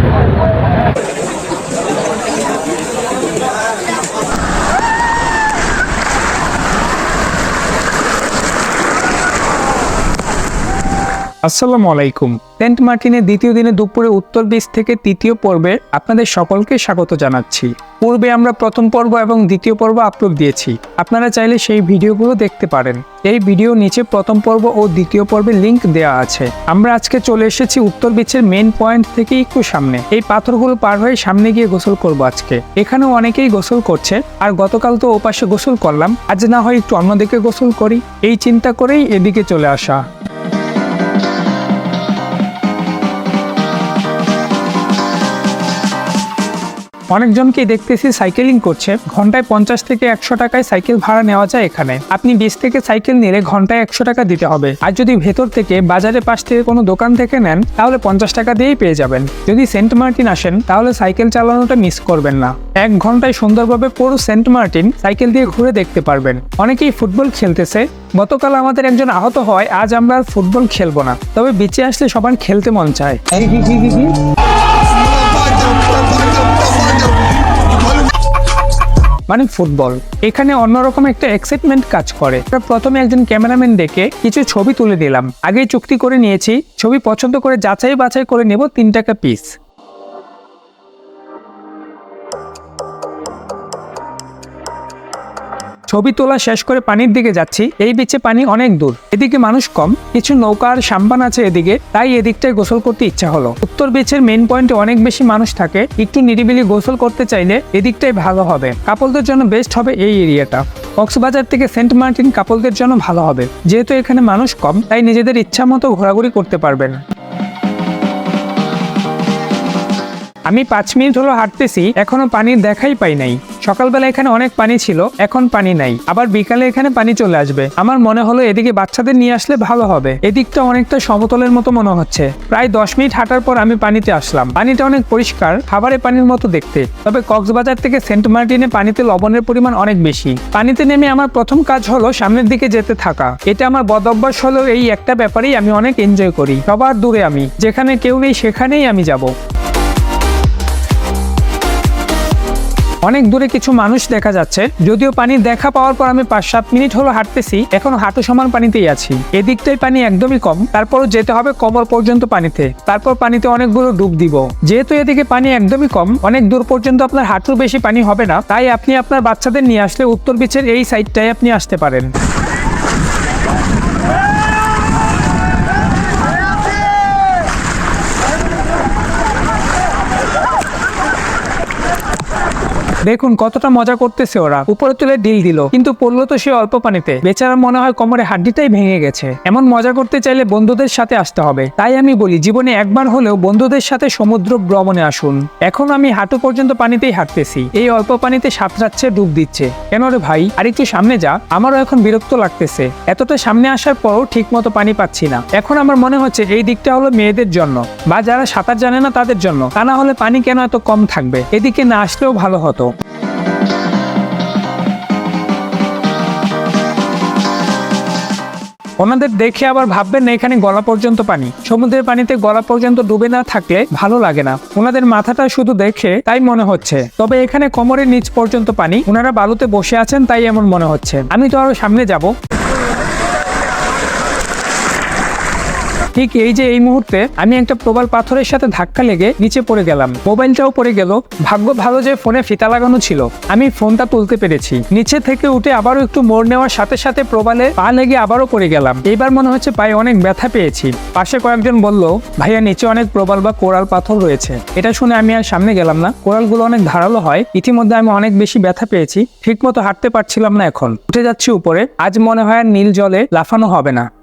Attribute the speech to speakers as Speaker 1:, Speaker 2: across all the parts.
Speaker 1: Thank you. আসসালামু আলাইকুম। Saint মার্টিনের দ্বিতীয় দিনে দুপুরে উত্তর বিচ থেকে তৃতীয় পর্বে আপনাদের সকলকে স্বাগত জানাচ্ছি। পূর্বে আমরা প্রথম পর্ব এবং দ্বিতীয় পর্ব আপলোড দিয়েছি। আপনারা চাইলে সেই ভিডিওগুলো দেখতে পারেন। এই ভিডিও নিচে প্রথম পর্ব ও দ্বিতীয় পর্বে লিংক দেওয়া আছে। আমরা আজকে চলে এসেছি উত্তর বিচের মেন পয়েন্ট থেকে একটু সামনে। এই পাথরগুলো পার হয়ে সামনে গিয়ে গোসল করব আজকে। এখানেও অনেকেই গোসল করছে, আর গতকাল তো ওপাশে গোসল করলাম। আজ না হয় একটু অন্যদিকে গোসল করি। এই চিন্তা করেই এদিকে চলে আসা। অনেকজনকেই দেখতেছি সাইকেলিং করছে। ঘন্টায় পঞ্চাশ থেকে একশো টাকায় সাইকেল ভাড়া নেওয়া যায় এখানে। আপনি বিশ থেকে সাইকেল নিলে ঘন্টায় একশো টাকা দিতে হবে। আর যদি ভেতর থেকে বাজারের পাশ থেকে কোনো দোকান থেকে নেন, তাহলে পঞ্চাশ টাকা দিয়েই পেয়ে যাবেন। যদি সেন্ট মার্টিন আসেন, তাহলে সাইকেল চালানোটা মিস করবেন না। এক ঘন্টায় সুন্দরভাবে পুরো সেন্ট মার্টিন সাইকেল দিয়ে ঘুরে দেখতে পারবেন। অনেকেই ফুটবল খেলতেছে। গতকাল আমাদের একজন আহত হয়, আজ আমরা আর ফুটবল খেলব না। তবে বেঁচে আসলে সবার খেলতে মন চায়। মানে ফুটবল। এখানে অন্যরকম একটা এক্সাইটমেন্ট কাজ করে। প্রথমে একজন ক্যামেরাম্যান দেখে কিছু ছবি তুলে দিলাম। আগেই চুক্তি করে নিয়েছি, ছবি পছন্দ করে যাচাই বাছাই করে নেব তিন টাকা পিস ছবি তোলা শেষ করে পানির দিকে যাচ্ছি। এই বিচে পানি অনেক দূর। এদিকে মানুষ কম, কিছু নৌকা আর সাম্পান আছে এদিকে, তাই এদিকটায় গোসল করতে ইচ্ছা হলো। উত্তর বিচের মেন পয়েন্টে অনেক বেশি মানুষ থাকে, একটু নিরিবিলি গোসল করতে চাইলে এদিকটাই ভালো হবে। কাপলদের জন্য বেস্ট হবে এই এরিয়াটা। কক্সবাজার থেকে সেন্ট মার্টিন কাপলদের জন্য ভালো হবে। যেহেতু এখানে মানুষ কম, তাই নিজেদের ইচ্ছা মতো ঘোরাঘুরি করতে পারবেন। আমি পাঁচ মিনিট হলো হাঁটতেছি, এখনও পানির দেখাই পাই নাই। সকালবেলা এখানে অনেক পানি ছিল, এখন পানি নাই। আবার বিকালে এখানে পানি চলে আসবে। আমার মনে হলো এদিকে বাচ্চাদের নিয়ে আসলে ভালো হবে। এদিকটা অনেকটা সমতলের মতো মনে হচ্ছে। প্রায় দশ মিনিট হাঁটার পর আমি পানিতে আসলাম। পানিটা অনেক পরিষ্কার খাবারের পানির মতো দেখতে। তবে কক্সবাজার থেকে সেন্ট মার্টিনে পানিতে লবণের পরিমাণ অনেক বেশি। পানিতে নেমে আমার প্রথম কাজ হলো সামনের দিকে যেতে থাকা। এটা আমার বদ অভ্যাস হলো এই একটা ব্যাপারেই আমি অনেক এনজয় করি। সবার দূরে আমি। যেখানে কেউ নেই সেখানেই আমি যাব। অনেক দূরে কিছু মানুষ দেখা যাচ্ছে, যদিও পানি দেখা পাওয়ার পর আমি পাঁচ সাত মিনিট হলো হাঁটতেছি, এখন হাঁটু সমান পানিতেই আছি। এদিকটাই পানি একদমই কম, তারপরও যেতে হবে কমর পর্যন্ত পানিতে। তারপর পানিতে অনেকগুলো ডুব দিব। যেহেতু এদিকে পানি একদমই কম, অনেক দূর পর্যন্ত আপনার হাঁটুর বেশি পানি হবে না, তাই আপনি আপনার বাচ্চাদের নিয়ে আসলে উত্তর বিচের এই সাইডটাই আপনি আসতে পারেন। দেখুন কতটা মজা করতেছে ওরা। উপরে তুলে ডিল দিল, কিন্তু পড়ল তো সে অল্প পানিতে। বেচারা মনে হয় কোমরে হাড্ডিটাই ভেঙে গেছে। এমন মজা করতে চাইলে বন্ধুদের সাথে আসতে হবে। তাই আমি বলি, জীবনে একবার হলেও বন্ধুদের সাথে সমুদ্র ভ্রমণে আসুন। এখন আমি হাঁটু পর্যন্ত পানিতেই হাঁটতেছি। এই অল্প পানিতে সাঁতরাচ্ছে ডুব দিচ্ছে। কেন রে ভাই? আর একটু সামনে যা। আমারও এখন বিরক্ত লাগতেছে। এতটা সামনে আসার পরও ঠিক মতো পানি পাচ্ছি না। এখন আমার মনে হচ্ছে এই দিকটা হলো মেয়েদের জন্য। বা যারা সাঁতার জানে না তাদের জন্য। তা না হলে পানি কেন এত কম থাকবে? এদিকে না আসলেও ভালো হতো। ওনাদের দেখে আবার ভাববেন না এখানে গলা পর্যন্ত পানি। সমুদ্রের পানিতে গলা পর্যন্ত ডুবে না থাকলে ভালো লাগে না। ওনাদের মাথাটা শুধু দেখে তাই মনে হচ্ছে। তবে এখানে কোমরের নিচ পর্যন্ত পানি। ওনারা বালুতে বসে আছেন তাই এমন মনে হচ্ছে। আমি তো আরও সামনে যাব। ঠিক এই যে এই মুহূর্তে আমি একটা প্রবাল পাথরের সাথে ধাক্কা লেগে নিচে পড়ে গেলাম। মোবাইলটাও পড়ে গেল। ভাগ্য ভালো যে ফোনে ফিতা লাগানো ছিল। আমি ফোনটা তুলতে পেরেছি। নিচে থেকে উঠে আবারও একটু মোড় নেওয়ার সাথে সাথে প্রবালে পা লেগে আবারও পড়ে গেলাম। এবার মনে হচ্ছে পায়ে অনেক ব্যথা পেয়েছি। পাশে কয়েকজন বলল, ভাইয়া, নিচে অনেক প্রবাল বা কোরাল পাথর রয়েছে। এটা শুনে আমি আর সামনে গেলাম না। কোরালগুলো অনেক ধারালো হয়। ইতিমধ্যে আমি অনেক বেশি ব্যথা পেয়েছি। ঠিকমতো হাঁটতে পারছিলাম না এখন। উঠে যাচ্ছি উপরে। আজ মনে হয় আর নীল জলে লাফানো হবে না।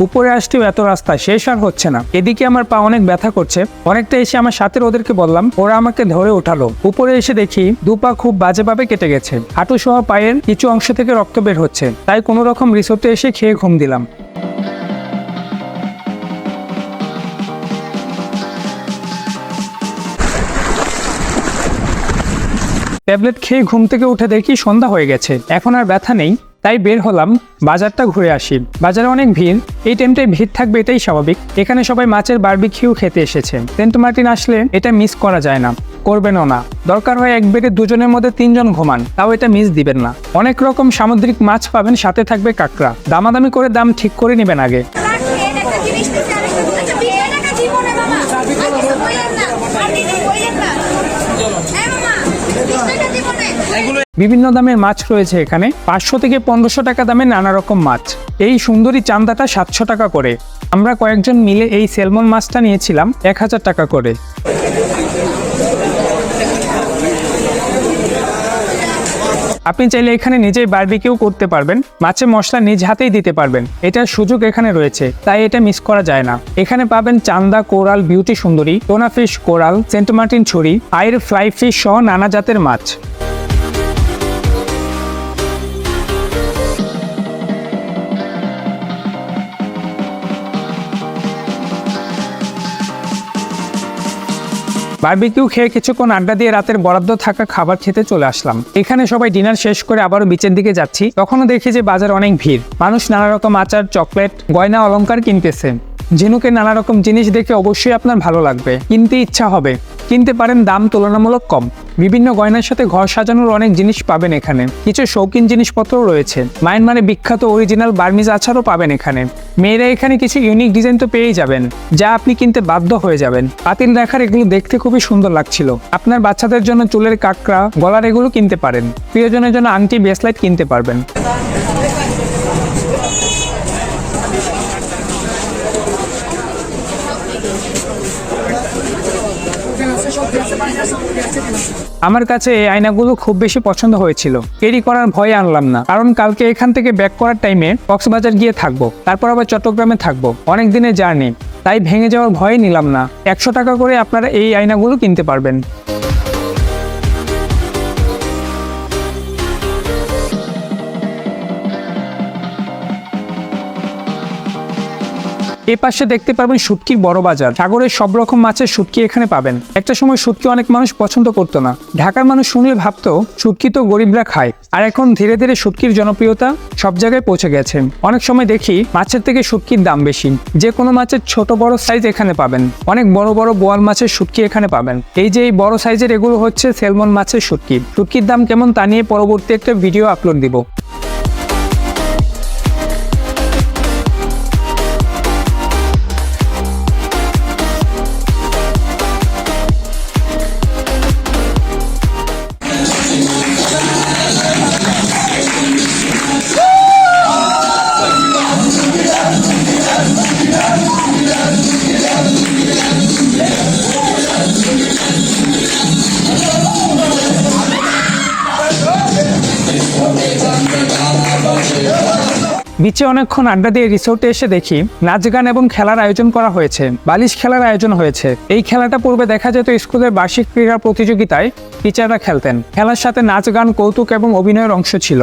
Speaker 1: উপরে আসতেও এত রাস্তা, শেষ আর হচ্ছে না। এদিকে আমার পা অনেক ব্যথা করছে। অনেকটা এসে আমার সাথে ওদেরকে বললাম, ওরা আমাকে ধরে ওঠালো। উপরে এসে দেখি দু পা খুব বাজেভাবে কেটে গেছে। হাঁটু সহ পায়ের কিছু অংশ থেকে রক্ত বের হচ্ছে। তাই কোনো রকম রিসোর্টে এসে খেয়ে ঘুম দিলাম। ট্যাবলেট খেয়ে ঘুম থেকে উঠে দেখি সন্ধ্যা হয়ে গেছে। এখন আর ব্যথা নেই, তাই বের হলাম বাজারটা ঘুরে আসি। বাজারে অনেক ভিড়, এই টাইমটায় ভিড় থাকবে এটাই স্বাভাবিক। এখানে সবাই মাছের বারবিকিউ খেতে এসেছে। সেন্ট মার্টিন আসলে এটা মিস করা যায় না। করবেনও না। দরকার হয় এক বেডে দুজনের মধ্যে তিনজন ঘুমান, তাও এটা মিস দিবেন না। অনেক রকম সামুদ্রিক মাছ পাবেন, সাথে থাকবে কাঁকড়া। দামাদামি করে দাম ঠিক করে নেবেন আগে
Speaker 2: রাখেন একটা জিনিস নিতে আরেকটা আচ্ছা বিশ টাকা দিব না মামা আর কিছু বললেন না আর কিছু বললেন না হ্যাঁ মামা বিশ টাকা দিব না
Speaker 1: বিভিন্ন দামের মাছ রয়েছে এখানে। পাঁচশো থেকে পনেরোশো টাকা দামে নানা রকম মাছ। এই সুন্দরী চান্দাটা সাতশো টাকা করে। আমরা কয়েকজন মিলে এই সেলমন মাছটা নিয়েছিলাম এক হাজার টাকা করে। আপনি চাইলে এখানে নিজেই বারবিকিউ করতে পারবেন। মাছের মশলা নিজ হাতেই দিতে পারবেন। এটার সুযোগ এখানে রয়েছে, তাই এটা মিস করা যায় না। এখানে পাবেন চান্দা, কোরাল বিউটি সুন্দরী, tuna fish coral Saint Martin ছুরি আইর ফ্লাই ফিশ সহ নানা জাতের মাছ। বারবিকিউ খেয়ে কিছুক্ষণ আড্ডা দিয়ে রাতের বরাদ্দ থাকা খাবার খেতে চলে আসলাম। এখানে সবাই ডিনার শেষ করে আবারও বিচের দিকে যাচ্ছি। তখনও দেখি যে বাজার অনেক ভিড়। মানুষ নানা রকম আচার, চকলেট, গয়না অলঙ্কার কিনতেছে। ঝিনুকের নানা রকম জিনিস দেখে অবশ্যই আপনার ভালো লাগবে। কিনতে ইচ্ছা হবে। কিনতে পারেন দাম তুলনামূলক কম। বিভিন্ন গয়নার সাথে ঘর সাজানোর অনেক জিনিস পাবেন এখানে। কিছু শৌখিন জিনিসপত্র রয়েছে। মায়ানমারে বিখ্যাত অরিজিনাল বার্মিজ আচারও পাবেন এখানে। মেয়েরা এখানে কিছু ইউনিক ডিজাইন তো পেয়েই যাবেন, যা আপনি কিনতে বাধ্য হয়ে যাবেন। পাতিল রাখার এগুলো দেখতে খুবই সুন্দর লাগছিল। আপনার বাচ্চাদের জন্য চুলের কাঁকড়া, গলার এগুলো কিনতে পারেন। প্রিয়জনের জন্য আংটি ব্রেসলাইট কিনতে পারবেন। আমার কাছে এই আয়নাগুলো খুব বেশি পছন্দ হয়েছিল। ক্যারি করার ভয় আনলাম না। কারণ কালকে এখান থেকে ব্যাক করার টাইমে কক্সবাজার গিয়ে থাকব। তারপর আবার চট্টগ্রামে থাকব। অনেক দিনের জার্নি। তাই ভেঙে যাওয়ার ভয় নিলাম না। একশো টাকা করে আপনারা এই আয়নাগুলো কিনতে পারবেন। এ পাশে দেখতে পারবেন শুটকির বড় বাজার। সাগরের সব রকম মাছের শুটকি এখানে পাবেন। একটা সময় শুটকি অনেক মানুষ পছন্দ করতো না। ঢাকার মানুষ শুনলে ভাবতো, শুটকি তো গরিবরা খায়। আর এখন ধীরে ধীরে শুটকির জনপ্রিয়তা সব জায়গায় পৌঁছে গেছে। অনেক সময় দেখি মাছের থেকে শুটকির দাম বেশি। যে কোনো মাছের ছোট বড় সাইজ এখানে পাবেন। অনেক বড় বড় বোয়াল মাছের শুটকি এখানে পাবেন। এই যে এই বড় সাইজের এগুলো হচ্ছে সেলমন মাছের শুটকি। শুটকির দাম কেমন তা নিয়ে পরবর্তী একটা ভিডিও আপলোড দিব। বিচে অনেকক্ষণ আড্ডা দিয়ে রিসোর্টে এসে দেখি নাচ গান এবং খেলার আয়োজন করা হয়েছে, বালিশ খেলার আয়োজন হয়েছে। এই খেলাটা পূর্বে দেখা যেত স্কুলের বার্ষিক ক্রীড়া প্রতিযোগিতায় টিচাররা খেলতেন। খেলার সাথে নাচ গান, কৌতুক এবং অভিনয়ের অংশ ছিল।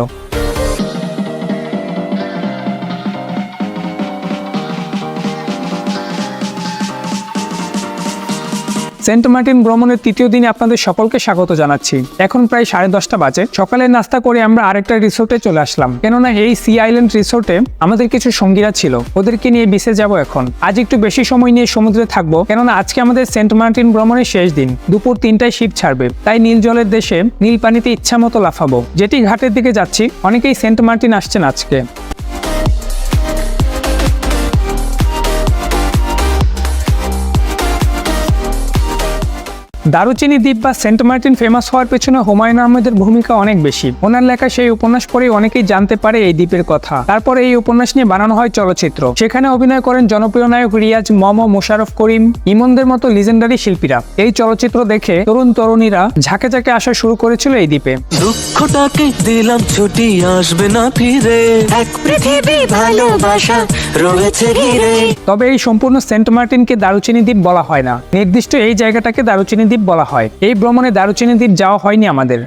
Speaker 1: সেন্ট মার্টিন ভ্রমণের তৃতীয় দিনে আপনাদের সকলকে স্বাগত জানাচ্ছি। এখন প্রায় সাড়ে দশটা বাজে। সকালের নাস্তা করে আমরা আরেকটা রিসোর্টে চলে আসলাম। কেননা এই সি আইল্যান্ড রিসোর্টে আমাদের কিছু সঙ্গীরা ছিল। ওদেরকে নিয়ে বিসে যাব এখন। আজ একটু বেশি সময় নিয়ে সমুদ্রে থাকব, কেননা আজকে আমাদের সেন্ট মার্টিন ভ্রমণের শেষ দিন। দুপুর তিনটায় শিপ ছাড়বে। তাই নীল জলের দেশে নীল পানিতে ইচ্ছা মতো লাফাবো। যেটি ঘাটের দিকে যাচ্ছি, অনেকেই সেন্ট মার্টিন আসছেন আজকে। দারুচিনি দ্বীপ বা সেন্ট মার্টিন ফেমাস হওয়ার পেছনে হুমায়ুন আহমেদের ভূমিকা অনেক বেশি। ওনার লেখা সেই উপন্যাস পড়ে অনেকেই জানতে পারে এই দ্বীপের কথা। তারপরে এই উপন্যাস নিয়ে বানানো হয় চলচ্চিত্র। সেখানে অভিনয় করেন জনপ্রিয় নায়ক রিয়াজ মম মোশারফ করিম ইমনদের মতো লিজেন্ডারি শিল্পীরা। এই চলচ্চিত্র দেখে তরুণ তরুণীরা ঝাঁকে ঝাঁকে আসা শুরু করেছিল এই দ্বীপে।
Speaker 3: দুঃখটাকে দিলাম ছুটি আসবে না ফিরে। এক পৃথিবী ভালোবাসা রয়েছে ঘিরে।
Speaker 1: তবে এই সম্পূর্ণ সেন্ট মার্টিনকে দারুচিনি দ্বীপ বলা হয় না। নির্দিষ্ট এই জায়গাটাকে দারুচিনি দ্বীপ দ্বীপ বলা হয়। এই ভ্রমণে দারুচিনি দ্বীপ যাওয়া হয়নি আমাদের।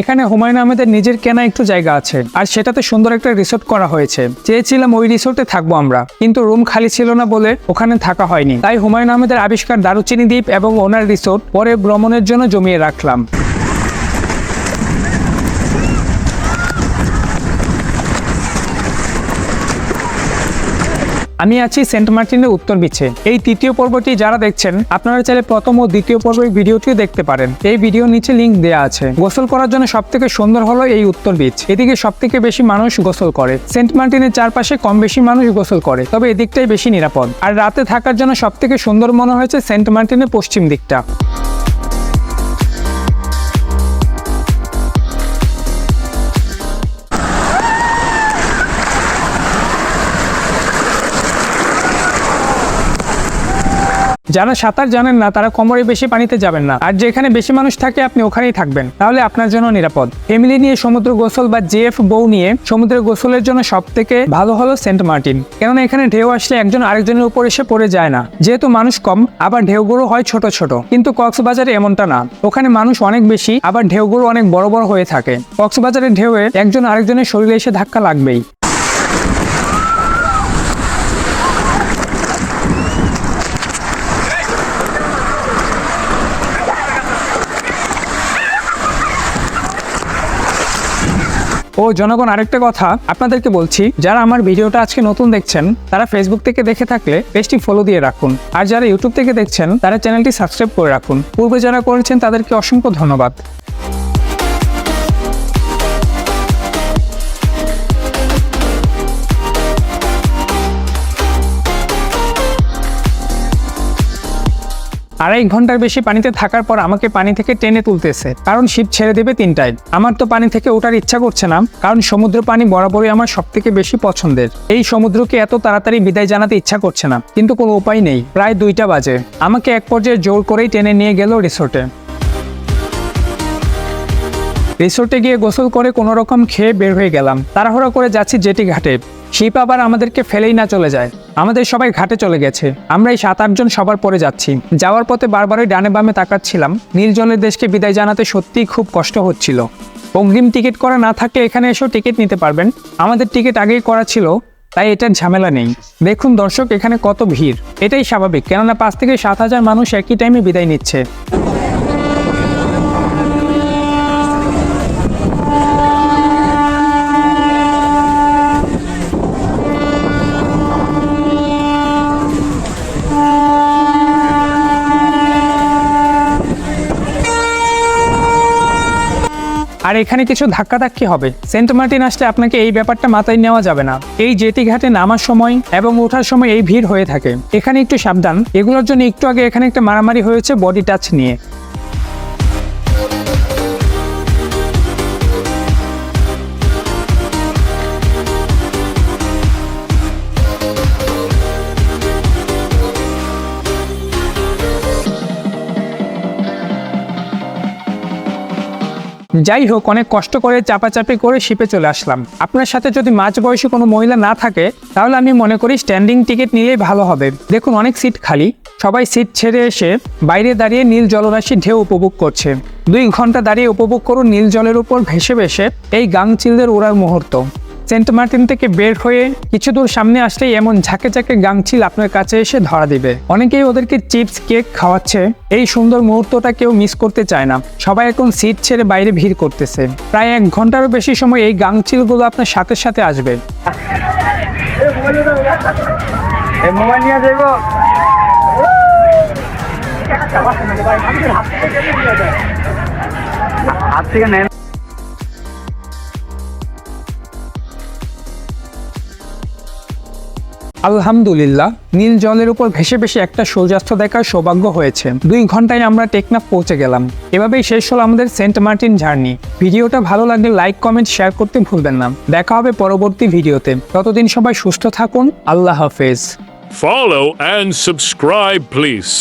Speaker 1: এখানে হুমায়ুন আহমেদের নিজের কেনা একটু জায়গা আছে আর সেটাতে সুন্দর একটা রিসোর্ট করা হয়েছে। চেয়েছিলাম ওই রিসোর্টে থাকব আমরা কিন্তু রুম খালি ছিল না বলে ওখানে থাকা হয়নি। তাই হুমায়ুন আহমেদের আবিষ্কার দারুচিনি দ্বীপ এবং ওনার রিসোর্ট পরে ভ্রমণের জন্য জমিয়ে রাখলাম। আমি আছি সেন্ট মার্টিনের উত্তর বিছে এই তৃতীয় পর্বটি যারা দেখছেন, আপনারা চাইলে প্রথম ও দ্বিতীয় পর্বের ভিডিওটিও দেখতে পারেন। এই ভিডিও নিচে লিঙ্ক দেওয়া আছে। গোসল করার জন্য সব থেকে সুন্দর হলো এই উত্তর বিচ এদিকে সব থেকে বেশি মানুষ গোসল করে। সেন্ট মার্টিনের চারপাশে কম বেশি মানুষ গোসল করে, তবে এদিকটাই বেশি নিরাপদ। আর রাতে থাকার জন্য সব থেকে সুন্দর মনে হয়েছে সেন্ট মার্টিনের পশ্চিম দিকটা। যারা সাঁতার জানেন না, তারা কোমরে বেশি পানিতে যাবেন না। আর যেখানে বেশি মানুষ থাকে, আপনি ওখানেই থাকবেন। তাহলে আপনার জন্য নিরাপদ। ফ্যামিলি নিয়ে সমুদ্র গোসল বা জেএফ বউ নিয়ে সমুদ্রের গোসলের জন্য সব থেকে ভালো হলো সেন্ট মার্টিন। কেননা এখানে ঢেউ আসলে একজন আরেকজনের উপর এসে পড়ে যায় না। যেহেতু মানুষ কম, আবার ঢেউগুলো হয় ছোট ছোট। কিন্তু কক্সবাজারে এমনটা না। ওখানে মানুষ অনেক বেশি, আবার ঢেউগুলো অনেক বড় বড় হয়ে থাকে। কক্সবাজারের ঢেউয়ে একজন আরেকজনের শরীরে এসে ধাক্কা লাগবেই। ও জনগণ, আরেকটা কথা আপনাদেরকে বলছি, যারা আমার ভিডিওটা আজকে নতুন দেখছেন, তারা ফেসবুক থেকে দেখে থাকলে পেজটি ফলো দিয়ে রাখুন। আর যারা ইউটিউব থেকে দেখছেন, তারা চ্যানেলটি সাবস্ক্রাইব করে রাখুন। পূর্বে যারা করেছেন, তাদেরকে অসংখ্য ধন্যবাদ। আড়াই ঘণ্টার বেশি পানিতে থাকার পর আমাকে পানি থেকে টেনে তুলতেছে, কারণ শীত ছেড়ে দেবে তিনটায়। আমার তো পানি থেকে ওঠার ইচ্ছা করছে না, কারণ সমুদ্র পানি বরাবরই আমার সব থেকে বেশি পছন্দের। এই সমুদ্রকে এত তাড়াতাড়ি বিদায় জানাতে ইচ্ছা করছে না, কিন্তু কোনো উপায় নেই, প্রায় দুইটা বাজে। আমাকে এক পর্যায়ে জোর করেই টেনে নিয়ে গেল রিসোর্টে। রিসোর্টে গিয়ে গোসল করে কোনো রকম খেয়ে বের হয়ে গেলাম। তাড়াহুড়া করে যাচ্ছি জেটি ঘাটে। শিপ আবার আমাদেরকে ফেলেই না চলে যায়। আমাদের সবাই ঘাটে চলে গেছে। আমরা এই সাত, আটজন সবার পরে যাচ্ছি। যাওয়ার পথে বারবারই ডানে বামে তাকাচ্ছিলাম। নির্জনের দেশকে বিদায় জানাতে সত্যিই খুব কষ্ট হচ্ছিল। অগ্রিম টিকিট করা না থাকলে এখানে এসেও টিকিট নিতে পারবেন। আমাদের টিকিট আগেই করা ছিল, তাই এটার ঝামেলা নেই। দেখুন দর্শক, এখানে কত ভিড়। এটাই স্বাভাবিক, কেননা পাঁচ থেকে সাত হাজার মানুষ একই টাইমে বিদায় নিচ্ছে। আর এখানে কিছু ধাক্কাধাক্কি হবে। সেন্ট মার্টিন আসলে আপনাকে এই ব্যাপারটা মাথায় নেওয়া যাবে না। এই জেটি ঘাটে নামার সময় এবং ওঠার সময় এই ভিড় হয়ে থাকে। এখানে একটু সাবধান। এগুলোর জন্য একটু আগে এখানে একটা মারামারি হয়েছে বডি টাচ নিয়ে। যাই হোক অনেক কষ্ট করে, চাপাচাপি করে শিপে চলে আসলাম। আপনার সাথে যদি মাঝ বয়সী কোনো মহিলা না থাকে, তাহলে আমি মনে করি স্ট্যান্ডিং টিকিট নিলেই ভালো হবে। দেখুন, অনেক সিট খালি। সবাই সিট ছেড়ে এসে বাইরে দাঁড়িয়ে নীল জলরাশি ঢেউ উপভোগ করছে। দুই ঘণ্টা দাঁড়িয়ে উপভোগ করুন নীল জলের উপর ভেসে ভেসে এই গাংচিলদের ওড়ার মুহূর্ত। সেন্ট মার্টিন থেকে বের হয়ে কিছু দূর সামনে আসলেই এমন ঝাঁকে ঝাঁকে গাংচিল আপনার কাছে এসে ধরা দিবে। অনেকেই ওদেরকে চিপস, কেক খাওয়াচ্ছে। এই সুন্দর মুহূর্তটা কেউ মিস করতে চায় না। সবাই এখন সিট ছেড়ে বাইরে ভিড় করতেছে। প্রায় এক ঘন্টারও বেশি সময় এই গাংচিলগুলো আপনার সাথে সাথে আসবে। আলহামদুলিল্লাহ নীল জলের উপর ভেসে ভেসে একটা সূর্যাস্ত দেখার সৌভাগ্য হয়েছে। দুই ঘন্টায় আমরা টেকনাফ পৌঁছে গেলাম। এভাবেই শেষ হলো আমাদের সেন্ট মার্টিন জার্নি। ভিডিওটা ভালো লাগলে লাইক কমেন্ট শেয়ার করতে ভুলবেন না। দেখা হবে পরবর্তী ভিডিওতে। ততদিন সবাই সুস্থ থাকুন। আল্লাহ হাফেজ।
Speaker 4: Follow and subscribe, please.